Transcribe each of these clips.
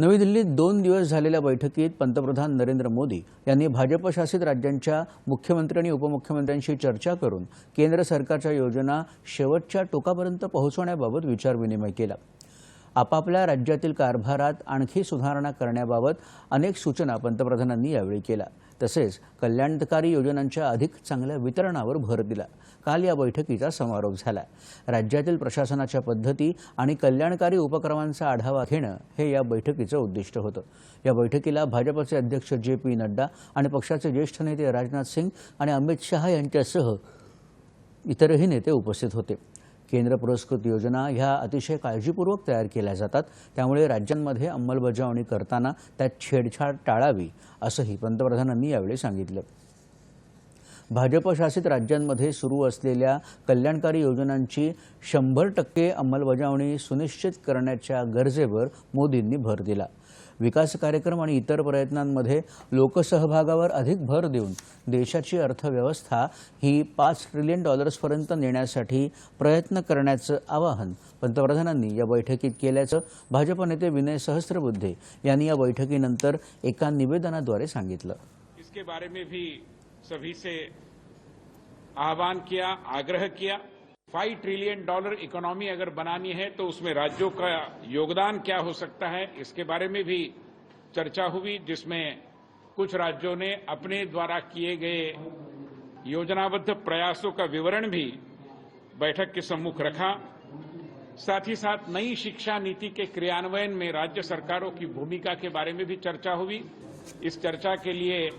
नवी दिल्लीत दोन दिवस झालेल्या बैठकीत पंतप्रधान नरेंद्र मोदी यांनी भाजपशासित राज्यांच्या मुख्यमंत्री आणि उपमुख्यमंत्र्यांशी चर्चा करून केंद्र सरकारच्या योजना शेवटच्या टोकापर्यंत पोहोचवण्याबाबत विचारविनिमय केला. आपापल्या राज्यातील कारभारात आणखी सुधारणा करण्याबाबत अनेक सूचना पंतप्रधानांनी यावेळी केल्या. तसेच कल्याणकारी योजनांच्या अधिक चांगल्या वितरणावर भर दिला. काल या बैठकीचा समारोप झाला. राज्यातील प्रशासनाच्या पद्धती आणि कल्याणकारी उपक्रमांचा आढावा घेणं हे या बैठकीचं उद्दिष्ट होतं. या बैठकीला भाजपचे अध्यक्ष जे पी नड्डा आणि पक्षाचे ज्येष्ठ नेते राजनाथ सिंग आणि अमित शहा यांच्यासह इतरही नेते उपस्थित होते. केंद्र पुरस्कृत योजना ह्या अतिशय काळजीपूर्वक तयार केल्या जातात. त्यामुळे राज्यांमध्ये अंमलबजावणी करताना त्यात छेडछाड टाळावी असंही पंतप्रधानांनी यावेळी सांगितलं. भाजपशासित राज्यांमध्ये सुरू असलेल्या कल्याणकारी योजनांची शंभर टक्के अंमलबजावणी सुनिश्चित करण्याच्या गरजेवर मोदींनी भर दिला. विकास कार्यक्रम आणि इतर प्रयत्नांमध्ये लोकसहभागावर अधिक भर देऊन देशाची अर्थव्यवस्था ही पाच ट्रिलियन डॉलर्सपर्यंत नेण्यासाठी प्रयत्न करण्याचं आवाहन पंतप्रधानांनी या बैठकीत केल्याचं भाजप नेते विनय सहस्त्रबुद्धे यांनी या बैठकीनंतर एका निवेदनाद्वारे सांगितलं. इसके बारे में भी सभी से आह्वान किया आग्रह किया। फाइव ट्रिलियन डॉलर इकोनॉमी अगर बनानी है तो उसमें राज्यों का योगदान क्या हो सकता है, इसके बारे में भी चर्चा हुई, जिसमें कुछ राज्यों ने अपने द्वारा किए गए योजनाबद्ध प्रयासों का विवरण भी बैठक के सम्मुख रखा। साथ ही साथ नई शिक्षा नीति के क्रियान्वयन में राज्य सरकारों की भूमिका के बारे में भी चर्चा हुई। इस चर्चा के लिए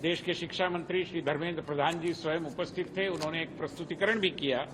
देश के शिक्षा मंत्री श्री धर्मेंद्र प्रधान जी स्वयं उपस्थित थे, उन्होंने एक प्रस्तुतिकरण भी किया।